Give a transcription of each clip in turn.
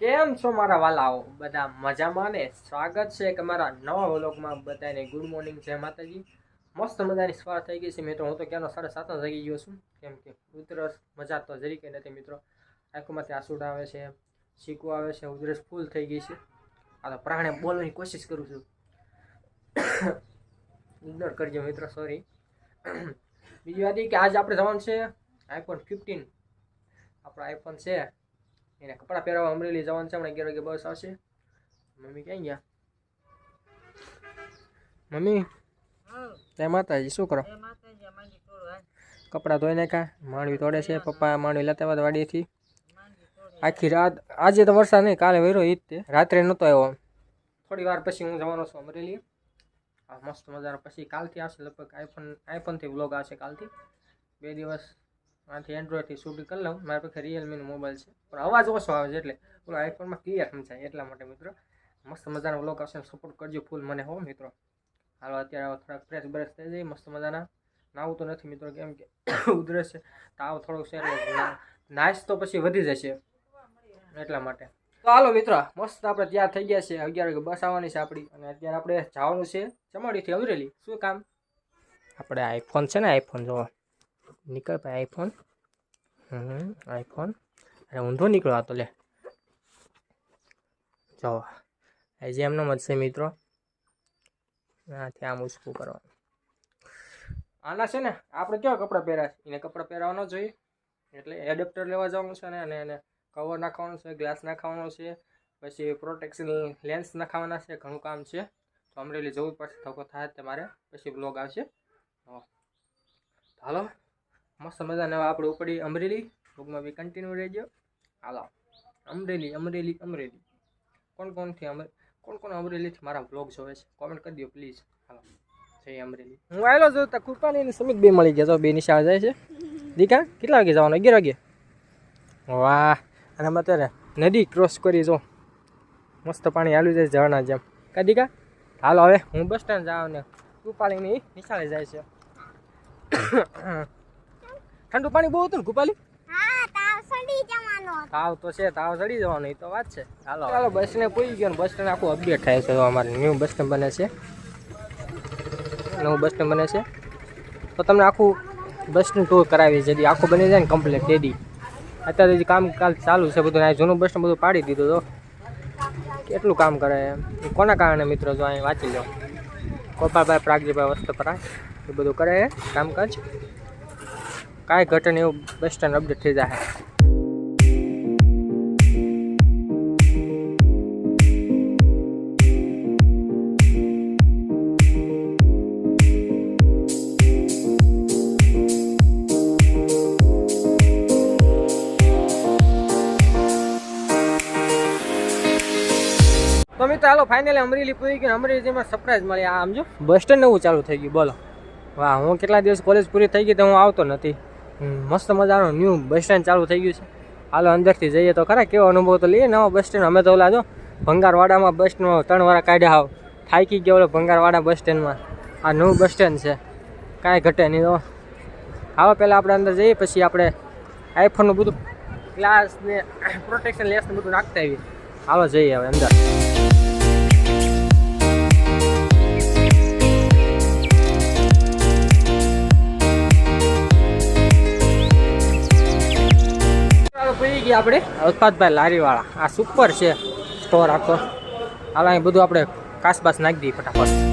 કેમ છો મારા વાલાઓ? બધા મજામાં ને? સ્વાગત છે કે મારા નવા વ્લોગમાં બધાને. ગુડ મોર્નિંગ જય માતાજી. મસ્ત મજાની સવાર થઈ ગઈ છે. મિત્રો હું તો ક્યાંનો સાડા સાતનો થઈ ગયો છું. કેમ કે ઉધરસ મજા તો જરી કંઈ નથી મિત્રો. આંખોમાંથી આસુડ આવે છે શીકું આવે છે. ઉધરસ ફૂલ થઈ ગઈ છે. આ તો પ્રાણે બોલવાની કોશિશ કરું છું. ઇગ્નોર કરજો મિત્રો સોરી બીજી વાત એ કે આજે આપણે જવાનું છે આઈફોન ફિફ્ટીન આપણો આઈફોન છે એને કપડાં પહેરવા અમરેલી જવાનું છે હમણાં અગિયાર વાગે બસ આવશે. મમ્મી ક્યાં ગયા? મમ્મી? જય માતાજી શું કરો? કપડાં ધોઈ નાખા માંડવી તોડે છે પપ્પા માંડવી લેતા આવ્યા વાડીથી આખી રાત આજે તો વરસાદ નહીં કાલે વહેરો એ જ તે. રાત્રે નહોતો આવ્યો. થોડી વાર પછી હું જવાનો છું અમરેલી. આ મસ્ત મજાનો પછી કાલથી આવશે લગભગ આઈફોન આઈફોનથી વ્લોગ આવશે કાલથી. બે દિવસ આથી એન્ડ્રોઈડથી શૂટ કરી લઉં. મારી પાસે રિયલમીનો મોબાઈલ છે. પણ અવાજ ઓછો આવે છે એટલે પેલો આઈફોનમાં ક્લિયર સમજાય એટલા માટે મિત્રો. મસ્ત મજાનો વ્લોગ આવશે સપોર્ટ કરજો ફૂલ મને હો મિત્રો. હાલો, અત્યારે થોડાક ફ્રેશ બ્રેશ થઈ જાય, મસ્ત મજાના. નાવું તો નથી મિત્રો, કેમ કે ઉધરસ છે. તાવ થોડોક છે નાશ તો પછી વધી જશે. એટલા માટે. તો હાલો મિત્રો, મસ્ત આપણે તૈયાર થઈ ગયા છે. અગિયાર બસ આવવાની છે આપણી. અને અત્યારે આપણે જવાનું છે ચમાડીથી અમરેલી. શું કામ? આપણે આઈફોન છે ને આઈફોન જોવો. નીકળ ભાઈ આઈફોન. હમ, આઈફોન. અરે ઊંધો નીકળો તો લે. જો આજે એમનો મળશે મિત્રો. આથી આમ ઉસકું કરવાનું. આના છે ને, આપણે કેવા કપડાં પહેર્યા છે? એને કપડાં પહેરવાનો જોઈએ. એટલે એડેપ્ટર લેવા જવાનું છે ને, અને એને કવર નાખવાનું છે ગ્લાસ નાખવાનો છે, પછી પ્રોટેક્શન લેન્સ નાખવાના છે, ઘણું કામ છે. તો અમરેલી જવું પડશે, ધક્કો થાય તમારે પછી બ્લોગ આવશે. હાલો. મસ્ત મજાના આપણે ઉપડી અમરેલી. બ્લોગમાં બી કન્ટિન્યુ રહેજો. હાલો. અમરેલી અમરેલી અમરેલી. કોણ કોણથી અમરે, કોણ કોણ અમરેલીથી મારા બ્લોગ જોવે છે? કોમેન્ટ કરી દો પ્લીઝ હાલો. જય અમરેલી. હું આવેલો છું, તો કૃપાની સમિત બે મળી ગયા. તો બે નિશાળ જાય છે. દીકા, કેટલા વાગે જવાનું? અગિયાર વાગે? વાહ. અને અમે અત્યારે નદી ક્રોસ કરી, જો. મસ્ત પાણી હાલ્યું જાય ઝરણા જેમ. કા દીકા? હાલો, હવે હું બસ સ્ટેન્ડ જાઉં ને કૃપાલીની નિશાળે જાય છે. ઠંડુ પાણી બહુ હતું ને કૃપાલી? તાવ સડી જવાનો તાવ તો છે તાવ ચડી જવાનો એ તો વાત છે. ચાલો ચાલો બસ ને પૂરી ગયો ને બસ સ્ટેન્ડ આખું અપડેટ થાય છે અમારે. ન્યૂ બસ સ્ટેન્ડ બને છે. નવું બસ સ્ટેન્ડ બને છે. તો તમને આખું બસ સ્ટેન્ડ ટૂર કરાવી છે આખું બની જાય ને કમ્પ્લીટ તેદી અત્યારે હજી કામકાજ ચાલુ છે બધું આ જૂનું બસ સ્ટેન્ડ બધું પાડી દીધું તો. કેટલું કામ કરે એમ? કોના કારણે મિત્રો જો અહીં વાંચી લો. ગોપાલભાઈ પ્રાગજીભાઈ વસ્ત્રપરા એ બધું કરે કામકાજ? કાંઈ ઘટે એવું બસ સ્ટેન્ડ અપડેટ થઈ જાય તો મિત્રો, હાલો ફાઇનલી અમરેલી પૂરી ગયું અમરેલીમાં સરપ્રાઈઝ મળી. આ આમ જો બસ સ્ટેન્ડ નવું ચાલુ થઈ ગયું, બોલો. વાહ, હું કેટલા દિવસ કોલેજ પૂરી થઈ ગઈ તો હું આવતો નથી. મસ્ત મજાનો ન્યૂ બસ સ્ટેન્ડ ચાલુ થઈ ગયું છે. હાલો, અંદરથી જઈએ તો ખરા, કેવો અનુભવ તો લઈએ, નવો બસ સ્ટેન્ડ અમે તો ઓલા જો, ભંગારવાડામાં બસ સ્ટેન્ડ ત્રણ વાળા કાઢ્યા હાવ. થાકી ગયો ઓલો ભંગારવાડા બસ સ્ટેન્ડમાં આ નવું બસ સ્ટેન્ડ છે. કાંઈ ઘટે નહીં તો હાલો, પહેલાં આપણે અંદર જઈએ, પછી આપણે આઈફોનનું બધું ગ્લાસ ને પ્રોટેક્શન લેસ ને બધું નાખતા આવીએ. હાલો, જઈએ હવે, અંદર. ગયા આપણે. ઉત્પાદભાઈ લારીવાળા. આ સુપર છે. સ્ટોર આખો. હાલ, અહીં બધું આપણે કાસબાસ નાખી દઈએ ફટાફટ.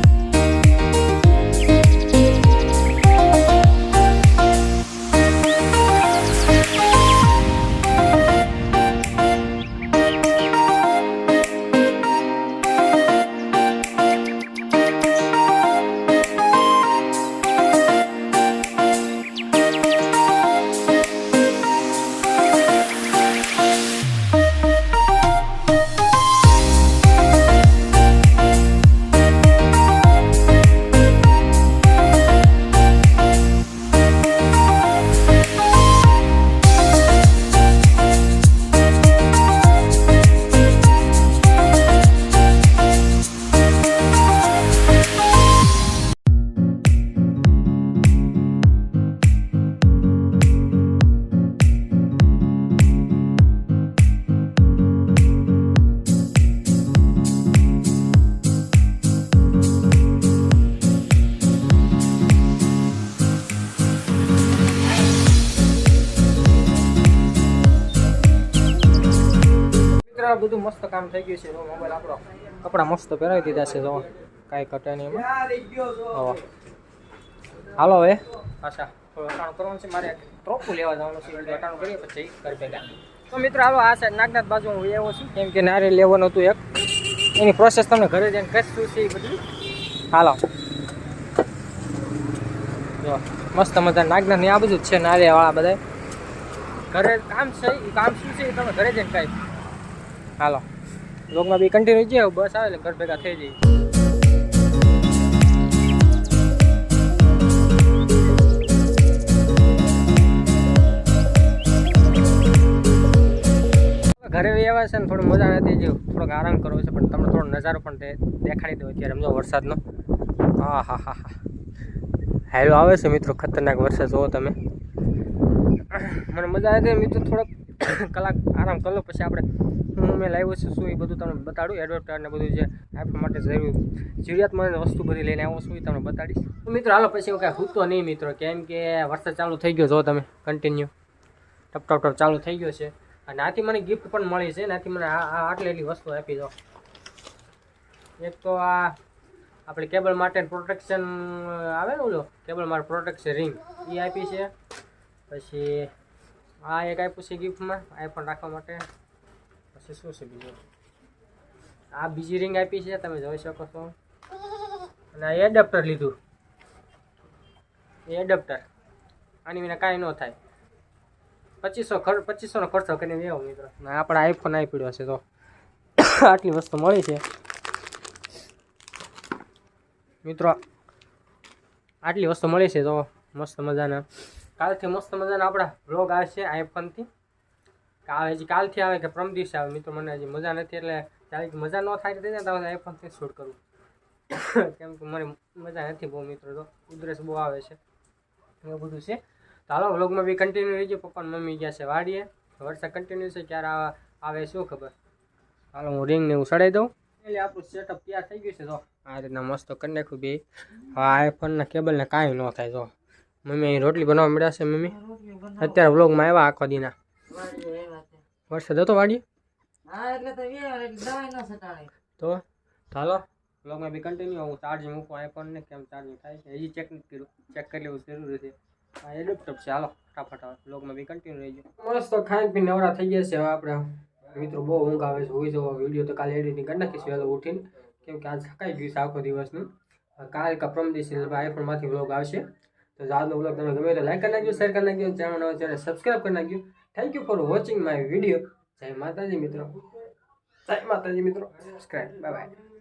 આ બધું મસ્ત કામ થઈ ગયું છે જો મોબાઈલ આપણો. કપડાં મસ્ત પહેરાવી દીધા છે જો. કાંઈ ઘટે નહીં એમાં. હાલો હવે. પાછા થોડું અટાણું કરવાનું છે. મારે ટ્રોફું લેવા જવાનું છે. અટાણું કરીએ પછી ઘર ભેગા. તો મિત્રો હાલો આ સાઈડ નાગનાથ બાજુ હું એવો છું. કેમ કે નારિયેળ લેવાનું હતું એક. એની પ્રોસેસ તમને ઘરે જઈને કશું છે એ બધું. હાલો. જો મસ્ત મજા નાગનાથ ને આ બધું જ છે. નારિયેળવાળા બધા ઘરે કામ છે એ કામ શું છે એ તમે ઘરે જઈને કાંઈ હાલો. લોકમાં બી કન્ટિન્યુ છે, બસ આવે એટલે ઘર ભેગા થઈ જઈએ. ઘરે આવ્યા છે ને, થોડું મજા નથી જેવું. થોડોક આરામ કરવો છે, પણ તમને થોડો નજારો પણ તે દેખાડી દો અત્યારે, સમજો વરસાદનો. હા હા હા હા હાલો, આવે છે મિત્રો, ખતરનાક વરસાદ, જુઓ તમે. મને મજા આવે મિત્રો, થોડોક કલાક આરામ કરો પછી આપણે હું મેં લાવ્યો છે, શું એ બધું તમને બતાડું એડવર્ટાઈઝ ને બધું જે આપવા માટે જરૂર. જરૂરિયાતમાં વસ્તુ બધી લઈને આવું છું એ તમને બતાડીશ. મિત્રો, હાલો, પછી હું કાંઈ હૂતો નહીં મિત્રો, કેમ કે વરસાદ ચાલુ થઈ ગયો, જો તમે કન્ટિન્યુ ટપ ટપ ચાલુ થઈ ગયો છે. અને આથી મને ગિફ્ટ પણ મળી છે નાથી મને આ આ આટલી એટલી વસ્તુ આપી દો. એક તો આ આપણે કેબલ માટે પ્રોટેક્શન આવે ને ઓલો કેબલ માટે પ્રોટેક્શન રિંગ એ આપી છે. પછી આ એક આપ્યું છે ગિફ્ટમાં આઈફોન રાખવા માટે. પછી શું છે બીજું. આ બીજી રિંગ આપી છે, તમે જોઈ શકો છો. અને આ એડપ્ટર લીધું. એ એડપ્ટર આની વિના કાંઈ ન થાય. પચીસો ખર્ચ પચીસોનો ખર્ચો કરીને લેવો મિત્રો. આપણે આઈફોન આવી પડ્યો છે, તો આટલી વસ્તુ મળી છે. મિત્રો, આટલી વસ્તુ મળી છે, તો મસ્ત મજાના. કાલથી મસ્ત મજાના આપણા બ્લોગ આવશે આઈફોનથી કાલ હજી કાલથી આવે કે પ્રમ દિવસે આવે મિત્રો મને હજી મજા નથી એટલે ત્યારે મજા ન થાય તો તમે આઈફોનથી શૂટ કરું. કેમ કે મને મજા નથી બહુ મિત્રો તો ઉધરસ બહુ આવે છે. એવું બધું છે. તો હાલો વ્લોગમાં બી કન્ટિન્યુ રહીજો. પપ્પા મમ્મી ગયા છે વાડીએ. વરસાદ કન્ટિન્યુ છે ક્યારે આવા આવે શું ખબર? હાલો હું રિંગ ને હું સડાઈ દઉં. એટલે આપણું સેટઅપ તૈયાર થઈ ગયું છે તો આ રીતના મસ્ત કરી નાખ્યું બે. હા આઈફોનના કેબલને કાંઈ ન થાય તો મમ્મી અહીં રોટલી બનાવવા મળ્યા છે મમ્મી? અત્યારે વ્લોગમાં આવ્યા આખો દીના. વરસાદ હતો વાડીએ હા એટલે તો વેર એટલે દવાઈ ન સટાડે તો ચાલો વ્લોગમાં બી કન્ટિન્યુ હું ચાર્જિંગ મૂકું આઈફોનને કેમ ચાર્જિંગ થાય છે. હજી ચેક નથી કર્યું. ચેક કરી લેવું જરૂરી છે. આ એડપ્ટર છે. હાલો ફટાફટ વ્લોગમાં બી કન્ટિન્યુ રહી ગયો મસ્ત ખાઈ પીને નવરા થઈ ગયા છે હવે આપણે. મિત્રો બહુ ઊંઘ આવે છે હોઈ જવો વીડિયો તો કાલે એડિટિંગ કરી નાખીશું. વહેલો ઉઠીને. કેમ કે આજ થકાઈ ગયું છે આખો દિવસનું. કાલ કા પ્રમ દિવસે આઈફોનમાંથી વ્લોગ આવશે. તો આજનો વ્લોગ તમે ગમે તો લાઈક કરી નાખજો શેર કરી નાખજો. ચેનલ નવો ચેનલ સબસ્ક્રાઈબ કરી નાખજો. Thank you for watching my video જય માતાજી મિત્રો. જય માતાજી મિત્રો. Subscribe bye bye